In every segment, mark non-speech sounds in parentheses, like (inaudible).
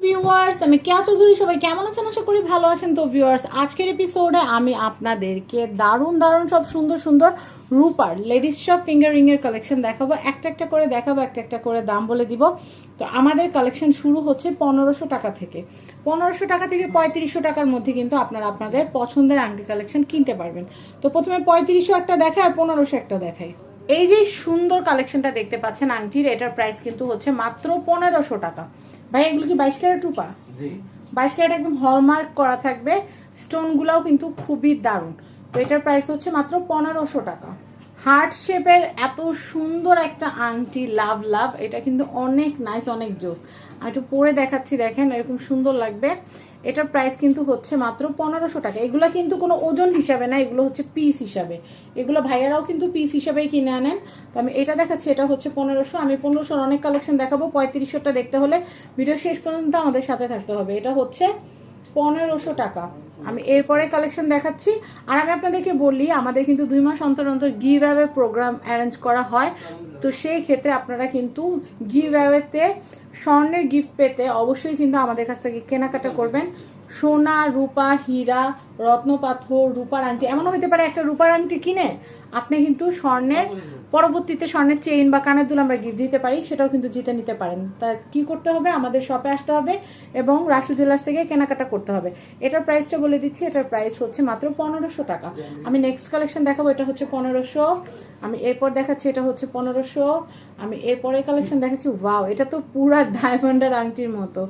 Viewers আমি কেয়া চৌধুরী, সবাই কেমন আছেন? আশা করি ভালো আছেন। তো ভিউয়ার্স আজকের এপিসোডে আমি আপনাদেরকে দারুণ দারুণ, সব সুন্দর সুন্দর রূপার লেডিস সব ফিঙ্গার রিং এর কালেকশন দেখাবো। একটা একটা করে দেখাবো, একটা একটা করে দাম বলে দিব। তো আমাদের কালেকশন শুরু হচ্ছে পনেরোশো টাকা থেকে। পনেরোশো টাকা থেকে পঁয়ত্রিশশো টাকার মধ্যে কিন্তু আপনারা আপনাদের পছন্দের আংটি কালেকশন কিনতে পারবেন। তো প্রথমে পঁয়ত্রিশশো একটা দেখায় আর পনেরোশো একটা দেখায় এই যে সুন্দর কালেকশনটা দেখতে পাচ্ছেন আংটির, এটার প্রাইস কিন্তু হচ্ছে মাত্র পনেরোশো টাকা। ভাই এগুলো কি বাইশ ক্যারেট রূপা? জি। বাইশ ক্যারেট একদম হলমার্ক করা থাকবে। স্টোনগুলোও কিন্তু খুবই দারুণ। তো এটার প্রাইস হচ্ছে মাত্র পনেরোশো টাকা। হার্ট শেপের এত সুন্দর একটা আংটি লাভ লাভ এটা কিন্তু অনেক নাইস অনেক জোস। আর একটু পরে দেখাচ্ছি দেখেন এরকম সুন্দর লাগবে। এটার প্রাইস কিন্তু হচ্ছে মাত্র পনেরোশো টাকা। এগুলো কিন্তু কোনো ওজন হিসাবে না, এগুলো হচ্ছে পিস হিসাবে। এগুলো ভাইয়ারাও কিন্তু পিস হিসাবেই কিনে আনেন। তো আমি এটা দেখাচ্ছি, এটা হচ্ছে পনেরোশো। আমি পনেরোশোর অনেক কালেকশন দেখাবো পঁয়ত্রিশশোটা দেখতে হলে ভিডিও শেষ পর্যন্ত আমাদের সাথে থাকতে হবে। এটা হচ্ছে পনেরোশো টাকা। আমি এরপরে কালেকশন দেখাচ্ছি। আর আমি আপনাদেরকে বলি, আমাদের কিন্তু দুই মাস অন্তর অন্তর গিভ অ্যাওয়ে প্রোগ্রাম অ্যারেঞ্জ করা হয়। তো সেই ক্ষেত্রে আপনারা কিন্তু গিভ অ্যাওয়েতে স্বর্ণের গিফট পেতে অবশ্যই কিন্তু আমাদের কাছ থেকে কেনাকাটা করবেন। সোনা, রূপা, হীরা, রত্নপাথর, রূপার আংটি, এমনও হতে পারে একটা রূপার আংটি কিনে আপনি কিন্তু স্বর্ণের পরবর্তীতে স্বর্ণের চেইন বা কানের দুল আমরা গিফট দিতে পারি সেটাও কিন্তু জিতে নিতে পারেন। তা কি করতে হবে? আমাদের শপে আসতে হবে এবং রাসু জুয়েলার্স থেকে কেনাকাটা করতে হবে। এটার প্রাইসটা বলে দিচ্ছি এটার প্রাইস হচ্ছে মাত্র পনেরোশো টাকা। আমি নেক্সট কালেকশন দেখাবো এটা হচ্ছে পনেরোশো। আমি এরপর দেখাচ্ছি এটা হচ্ছে পনেরোশো। আমি এরপরে কালেকশন দেখাচ্ছি ওয়াও এটা তো পুরা ডায়মন্ডের আংটির মতো।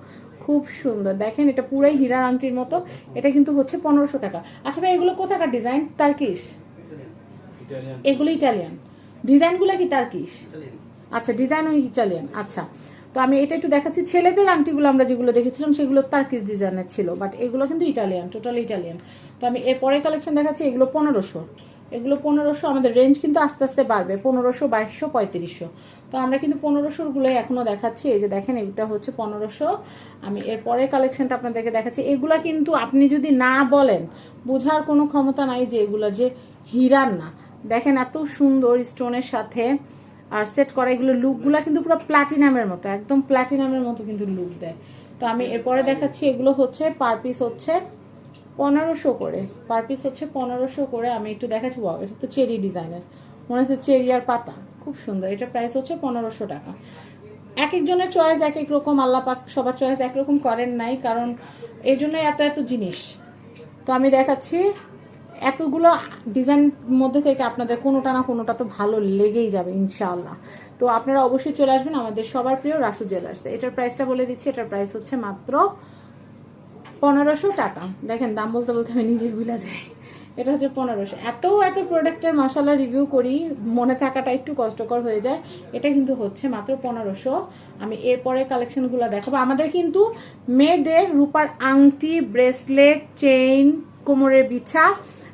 খুব সুন্দর। দেখেন এটা পুরাই হীরার আংটির মতো। এটা কিন্তু হচ্ছে পনেরোশো টাকা। আচ্ছা ভাই এগুলো কোথাকার ডিজাইন তার্কিশ? এগুলো ইটালিয়ান ডিজাইনগুলো কি তার্কিশ আচ্ছা ডিজাইন ওই ইটালিয়ান আচ্ছা। তো আমি এটা একটু দেখাচ্ছি। ছেলেদের আংটিগুলো আমরা যেগুলো দেখেছিলাম সেগুলো তার্কিশ ডিজাইনের ছিল বাট এগুলো কিন্তু ইটালিয়ান টোটাল ইটালিয়ান তো আমি এরপরে কালেকশন দেখাচ্ছি এগুলো পনেরোশো। এগুলো পনেরোশো আমাদের রেঞ্জ কিন্তু আস্তে আস্তে বাড়বে পনেরোশো বাইশশো পঁয়ত্রিশশো। তো আমরা কিন্তু পনেরোশোর গুলোই এখনও দেখাচ্ছি এই যে দেখেন এটা হচ্ছে পনেরোশো। আমি এরপরে কালেকশনটা আপনাদেরকে দেখাচ্ছি। এগুলা কিন্তু আপনি যদি না বলেন বোঝার কোনো ক্ষমতা নাই যে এগুলো যে হীরার না। দেখেন এত সুন্দর স্টোনের সাথে, আর সেট করা এগুলো লুকগুলো কিন্তু পুরো প্লাটিনামের মতো, একদম প্লাটিনামের মতো কিন্তু লুক দেয়। তো আমি এরপরে দেখাচ্ছি, এগুলো হচ্ছে পার পিস হচ্ছে পনেরোশো করে, পার পিস হচ্ছে পনেরোশো করে, আমি একটু দেখাচ্ছি বাবা এটা তো চেরি ডিজাইনের, মনে হচ্ছে চেরি আর পাতা, খুব সুন্দর, এটা প্রাইস হচ্ছে পনেরোশো টাকা। এক একজনের চয়েস এক এক রকম, আল্লাহ পাক সবার চয়েস একরকম করেন নাই, কারণ এই জন্য এত এত জিনিস। তো আমি দেখাচ্ছি এতগুলো ডিজাইন মধ্যে থেকে আপনাদের কোনোটা না কোনোটা তো ভালো লেগেই যাবে, ইনশাআল্লাহ। তো আপনারা অবশ্যই চলে আসবেন আমাদের সবার প্রিয় রাসু জুয়েলার্স এটার প্রাইসটা বলে দিচ্ছি, এটার প্রাইস হচ্ছে মাত্র পনেরোশো টাকা। দেখেন দাম বলতে বলতে আমি নিজে ভুলে যাই। এটা হচ্ছে পনেরোশো। এত এত প্রোডাক্টের মশালা রিভিউ করি, মনে থাকাটা একটু কষ্টকর হয়ে যায়। এটা কিন্তু হচ্ছে মাত্র পনেরোশো। আমি এরপরে কালেকশনগুলো দেখাবো। আমাদের কিন্তু মেয়েদের রূপার আংটি ব্রেসলেট চেইন কোমরের বিছা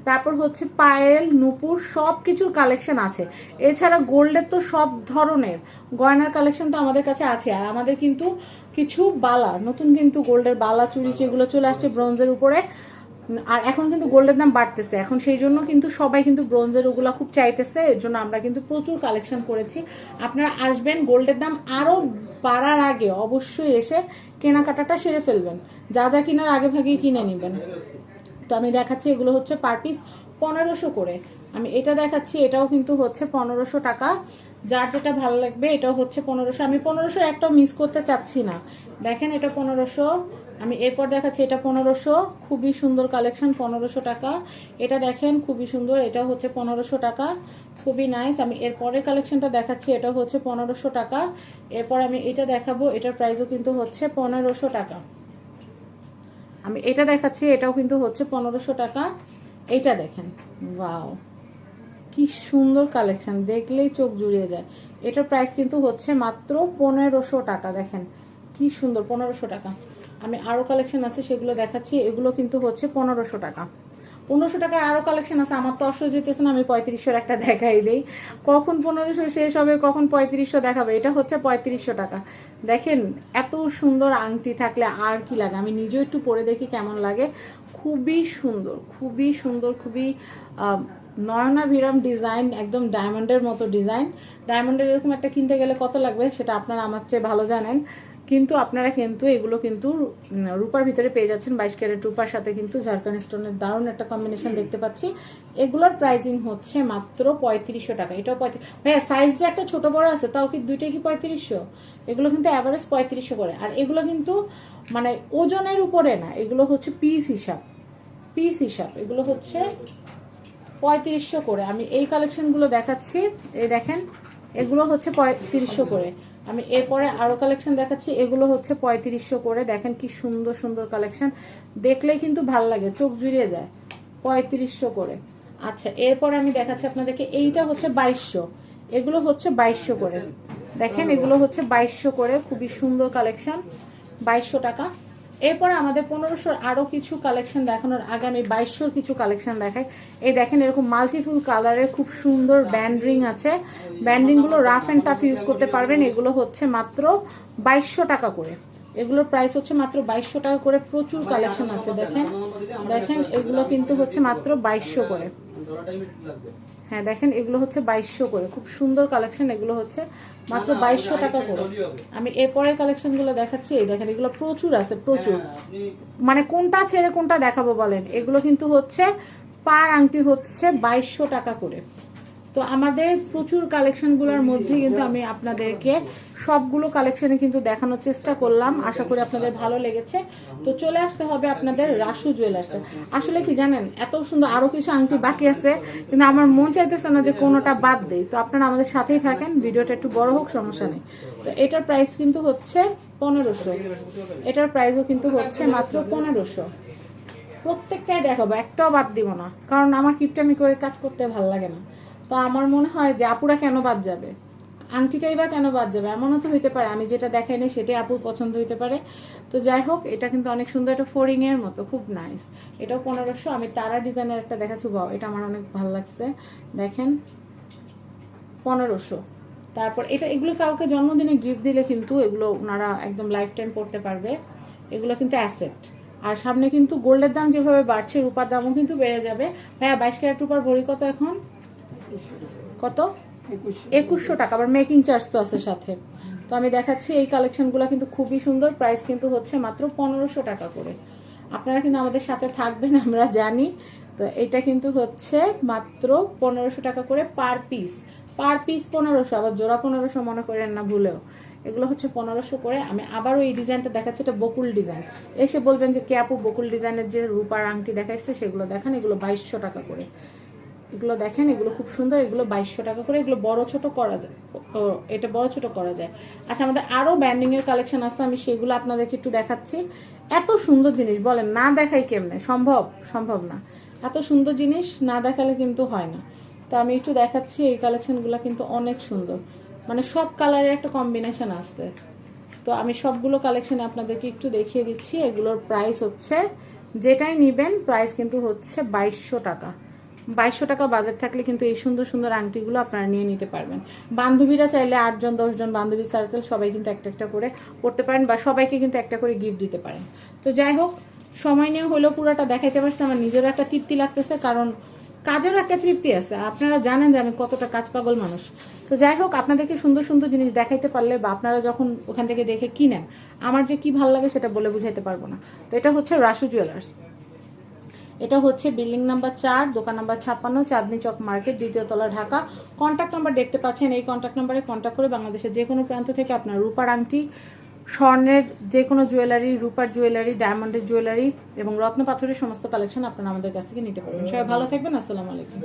তারপর হচ্ছে পায়েল, নুপুর সব কিছুর কালেকশন আছে। এছাড়া গোল্ডের তো সব ধরনের। গয়নার কালেকশন তো আমাদের কাছে আছে। আর আমাদের কিন্তু কিছু বালা, নতুন কিন্তু গোল্ডের বালা চুরি যেগুলো চলে আসছে ব্রোঞ্জের উপরে। আর এখন কিন্তু গোল্ডের দাম বাড়তেছে। এখন সেই জন্য কিন্তু সবাই কিন্তু ব্রোঞ্জের ওগুলো খুব চাইতেছে। এর জন্য আমরা কিন্তু প্রচুর কালেকশন করেছি। আপনারা আসবেন, গোল্ডের দাম আরও বাড়ার আগে অবশ্যই এসে কেনাকাটাটা সেরে ফেলবেন। যা যা কেনার আগে ভাগেই কিনে নেবেন। তো আমি দেখাচ্ছি এগুলো হচ্ছে পার পিস পনেরোশো করে। আমি এটা দেখাচ্ছি, এটাও কিন্তু হচ্ছে পনেরোশো টাকা। যার যেটা ভালো লাগবে, এটাও হচ্ছে পনেরোশো। আমি পনেরোশো একটাও মিস করতে চাচ্ছি না। দেখেন এটা পনেরোশো। আমি এরপর দেখাচ্ছি, এটা পনেরোশো। খুবই সুন্দর কালেকশন পনেরোশো টাকা। এটা দেখেন, খুবই সুন্দর। এটা হচ্ছে পনেরোশো টাকা। খুবই নাইস আমি এরপরের কালেকশনটা দেখাচ্ছি এটা হচ্ছে পনেরোশো টাকা। এরপর আমি এটা দেখাবো, এটার প্রাইসও কিন্তু হচ্ছে পনেরোশো টাকা। আমি এটা দেখাচ্ছি, এটাও কিন্তু হচ্ছে পনেরোশো টাকা। এটা দেখেন বাও কি সুন্দর কালেকশন, দেখলেই চোখ জুড়িয়ে যায়। এটার প্রাইস কিন্তু হচ্ছে মাত্র পনেরোশো টাকা, দেখেন, কি সুন্দর, পনেরোশো টাকা। আমি আরও কালেকশন আছে, সেগুলো দেখাচ্ছি, এগুলো কিন্তু হচ্ছে পনেরোশো টাকা। পনেরোশো টাকার আরও কালেকশন আছে আমার তো অসহ্য যেতেছে না আমি পঁয়ত্রিশশোর একটা দেখাই দিই। কখন পনেরোশো শেষ হবে কখন পঁয়ত্রিশশো দেখাবে? এটা হচ্ছে পঁয়ত্রিশশো টাকা। দেখেন এত সুন্দর আংটি থাকলে আর কি লাগে? আমি নিজেও একটু পরে দেখি কেমন লাগে। খুবই সুন্দর খুবই সুন্দর খুবই আহ, নয়না ভিরাম ডিজাইন একদম ডায়মন্ডের মতো ডিজাইন ডায়মন্ডের এরকম একটা কিনতে গেলে কত লাগবে? সেটা আপনারা আমার চেয়ে ভালো জানেন। কিন্তু আপনারা কিন্তু এগুলো কিন্তু রূপার ভিতরে পেয়ে যাচ্ছেন বাইশ ক্যারেট রূপার সাথে কিন্তু ঝাড়খান্ড স্টোনের দারুণ একটা কম্বিনেশন দেখতে পাচ্ছি। এগুলোর প্রাইসিং হচ্ছে মাত্র পঁয়ত্রিশশো টাকা। এটাও পঁয়ত্রিশ ভাইয়া সাইজ যে একটা ছোট বড় আছে তাও কি দুইটাই কি পঁয়ত্রিশশো? এগুলো কিন্তু অ্যাভারেজ পঁয়ত্রিশশো করে। আর এগুলো কিন্তু মানে ওজনের উপরে না এগুলো হচ্ছে পিস হিসাব। পিস হিসাব। এগুলো হচ্ছে পঁয়ত্রিশশো করে। আমি এই কালেকশনগুলো দেখাচ্ছি। এই দেখেন এগুলো হচ্ছে পঁয়ত্রিশশো করে। আমি এরপরে আরও কালেকশন দেখাচ্ছি। এগুলো হচ্ছে পঁয়ত্রিশশো করে। দেখেন কি সুন্দর সুন্দর কালেকশন দেখলেই কিন্তু ভালো লাগে, চোখ জুড়িয়ে যায়। পঁয়ত্রিশশো করে। আচ্ছা এরপর আমি দেখাচ্ছি আপনাদেরকে। এইটা হচ্ছে বাইশশো। এগুলো হচ্ছে বাইশশো করে। দেখেন, এগুলো হচ্ছে বাইশশো করে। খুবই সুন্দর কালেকশন বাইশশো টাকা। এরপরে আমাদের পনেরোশোর আরও কিছু কালেকশন দেখানোর আগে আমি বাইশশোর কিছু কালেকশন দেখাই। এই দেখেন এরকম মাল্টিফুল কালারের খুব সুন্দর ব্যান্ডরিং আছে। ব্যান্ডিংগুলো রাফ অ্যান্ড টাফ ইউজ করতে পারবেন। এগুলো হচ্ছে মাত্র বাইশশো টাকা করে। এগুলোর প্রাইস হচ্ছে মাত্র বাইশশো টাকা করে। প্রচুর কালেকশন আছে, দেখেন। দেখেন, এগুলো কিন্তু হচ্ছে মাত্র বাইশশো করে। হ্যাঁ দেখেন এগুলো হচ্ছে বাইশশো করে। খুব সুন্দর কালেকশন এগুলো হচ্ছে। মাত্র বাইশশো টাকা করে। আমি এরপরের কালেকশনগুলো দেখাচ্ছি। এই দেখেন এগুলো প্রচুর আছে প্রচুর। হ্যাঁ, মানে কোনটা ছেড়ে কোনটা দেখাবো বলেন? এগুলো কিন্তু হচ্ছে পার আংটি হচ্ছে বাইশশো টাকা করে। তো আমাদের প্রচুর কালেকশনগুলোর মধ্যে কিন্তু আমি আপনাদেরকে সবগুলো কালেকশনে কিন্তু দেখানোর চেষ্টা করলাম। আশা করি আপনাদের ভালো লেগেছে। তো চলে আসতে হবে আপনাদের রাসু জুয়েলার্সে আসলে কি জানেন, এত সুন্দর আরও কিছু আংটি বাকি আছে, কিন্তু আমার মন চাইতেছে না যে কোনোটা বাদ দেই। তো আপনারা আমাদের সাথেই থাকেন, ভিডিওটা একটু বড় হোক, সমস্যা নেই। তো এটার প্রাইস কিন্তু হচ্ছে পনেরোশো। এটার প্রাইসও কিন্তু হচ্ছে মাত্র পনেরোশো। প্রত্যেকটাই দেখাবো, একটাও বাদ দিব না। কারণ আমার কিপটামি করে কাজ করতে ভালো লাগে না। তো আমার মনে হয় যে আপুরা কেন বাদ যাবে? আংটিটাই বা কেন বাদ যাবে? এমনও তো হইতে পারে, আমি যেটা দেখাই নাই সেটাই আপুর পছন্দ হইতে পারে। তো যাই হোক, এটা কিন্তু অনেক সুন্দর একটা ফোরিং এর মতো, খুব নাইস এটাও পনেরোশো, আমি তারা ডিজাইনের একটা দেখাচ্ছি বাও এটা আমার অনেক ভালো লাগছে। দেখেন, পনেরোশো। তারপর এটা, এগুলো কাউকে জন্মদিনে গিফট দিলে কিন্তু এগুলো ওনারা একদম লাইফ টাইম পড়তে পারবে। এগুলো কিন্তু অ্যাসেট আর সামনে কিন্তু গোল্ডের দাম যেভাবে বাড়ছে, রূপার দামও কিন্তু বেড়ে যাবে। ভাইয়া, বাইশ ক্যারেট রূপার ভরি কত এখন? কত? একুশশো। টাকা আবার মেকিং চার্জ তো আছে সাথে। তো আমি দেখাচ্ছি এই কালেকশনগুলো কিন্তু খুবই সুন্দর প্রাইস কিন্তু হচ্ছে মাত্র পনেরোশো টাকা করে। আপনারা কিন্তু আমাদের সাথে থাকবেন (laughs) আমরা জানি। তো এটা কিন্তু হচ্ছে মাত্র পনেরোশো টাকা করে পার পিস পার পিস পনেরোশো আবার জোড়া পনেরোশো মনে করেন না ভুলেও। এগুলো হচ্ছে পনেরোশো করে। আমি আবারও এই ডিজাইনটা দেখাচ্ছি এটা বকুল ডিজাইন এসে বলবেন যে কে আপু বকুল ডিজাইনের যে রূপার আংটি দেখাইছে সেগুলো দেখান এগুলো বাইশশো টাকা করে। এগুলো দেখেন, এগুলো খুব সুন্দর, এগুলো বাইশশো টাকা করে, এগুলো বড় ছোট করা যায়। এটা বড় ছোট করা যায়। আচ্ছা আমাদের আরও ব্যান্ডিং এর কালেকশন আছে, আমি সেগুলো আপনাদেরকে একটু দেখাচ্ছি। এত সুন্দর জিনিস, বলেন, না দেখাই কেমনে? সম্ভব সম্ভব না। এত সুন্দর জিনিস না দেখালে কিন্তু হয় না। তো আমি একটু দেখাচ্ছি, এই কালেকশনগুলো কিন্তু অনেক সুন্দর। মানে সব কালারের একটা কম্বিনেশন আছে। তো আমি সবগুলো কালেকশন আপনাদেরকে একটু দেখিয়ে দিচ্ছি। এগুলোর প্রাইস হচ্ছে, যেটাই নিবেন প্রাইস কিন্তু হচ্ছে বাইশশো টাকা। বাইশশো টাকা বাজেট থাকলে কিন্তু এই সুন্দর সুন্দর আংটিগুলো আপনারা নিয়ে নিতে পারবেন। বান্ধবীরা চাইলে আটজন, দশজন বান্ধবী সার্কেল সবাই কিন্তু একটা একটা করে করতে পারেন বা সবাইকে কিন্তু একটা করে গিফট দিতে পারেন। তো যাই হোক, সময় নিয়ে হলেও পুরোটা দেখাইতে পারছি, আমার নিজেরও একটা তৃপ্তি লাগতেছে, কারণ কাজেরও একটা তৃপ্তি আছে। আপনারা জানেন যে আমি কতটা কাজ পাগল মানুষ। তো যাই হোক, আপনাদেরকে সুন্দর সুন্দর জিনিস দেখাইতে পারলে বা আপনারা যখন ওখান থেকে দেখে কিনেন, আমার যে কি ভালো লাগে সেটা বলে বুঝাইতে পারব না। তো এটা হচ্ছে রাসু জুয়েলার্স এটা হচ্ছে বিল্ডিং নাম্বার চার, দোকান নাম্বার ছাপ্পান্ন, চাঁদনি চক মার্কেট, দ্বিতীয় তলা ঢাকা। কন্ট্যাক্ট নাম্বার দেখতে পাচ্ছেন, এই কন্ট্যাক্ট নাম্বারে কন্ট্যাক্ট করে বাংলাদেশের যে কোনো প্রান্ত থেকে আপনার রূপার আংটি, স্বর্ণের যে কোনো জুয়েলারি রূপার জুয়েলারি ডায়মন্ডের জুয়েলারি এবং রত্ন পাথরের সমস্ত কালেকশন আপনারা আমাদের কাছ থেকে নিতে পারবেন। সবাই ভালো থাকবেন, আসসালামু আলাইকুম।